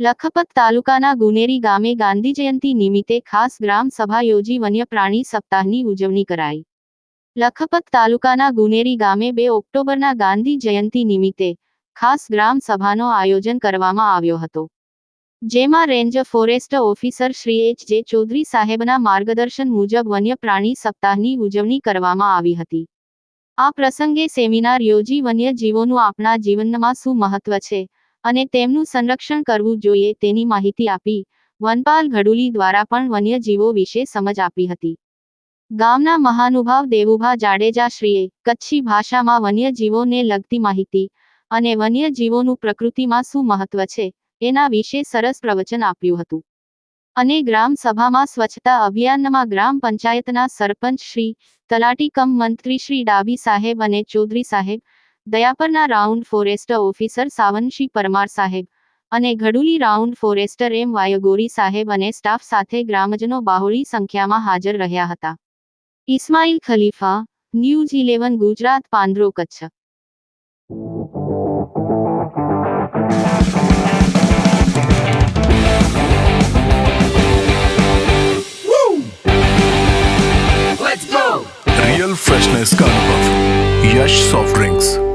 લખપત તાલુકાના ગુનેરી ગામે ગાંધી જયંતિ નિમિત્તે ખાસ ગ્રામ સભા યોજી વન્ય પ્રાણી સપ્તાહની ઉજવણી કરાઈ. લખપત તાલુકાના ગુનેરી ગામે બે ઓક્ટોબરના ગાંધી જયંતિ નિમિત્તે ખાસ ગ્રામ સભાનો આયોજન કરવામાં આવ્યો હતો. જેમાં range forest officer Shri H J Chaudhary સાહેબના માર્ગદર્શન મુજબ વન્ય પ્રાણી સપ્તાહની ઉજવણી કરવામાં આવી હતી. આ પ્રસંગે સેમિનાર યોજી વન્ય જીવોનું આપણા જીવનમાં શું મહત્વ છે અને તેમનું સંરક્ષણ કરવું જોઈએ તેની માહિતી આપી વનપાલ ઘડુલી દ્વારા પણ વન્યજીવો વિશે સમજ આપી હતી. ગામના મહાનુભાવ દેવુભા જાડેજા શ્રીએ કચ્છી ભાષામાં વન્યજીવોને લગતી માહિતી અને વન્યજીવોનું પ્રકૃતિમાં શું મહત્વ છે એના વિશે સરસ પ્રવચન આપ્યું હતું. અને ગ્રામ સભામાં સ્વચ્છતા અભિયાનમાં ગ્રામ પંચાયતના સરપંચ શ્રી તલાટી કમ મંત્રી શ્રી ડાબી સાહેબ અને ચૌધરી સાહેબ, દયાપરના round forester officer Savanshi Parmar સાહેબ અને ઘડુલી રાઉન્ડ ફોરેસ્ટર એમ વાયગોરી સાહેબ અને સ્ટાફ સાથે ગ્રામજનો બાહોળી સંખ્યામાં હાજર રહ્યા હતા. Ismail Khalifa, news eleven, Gujarat, Pandro, Kutch. Real freshness card Yash soft drinks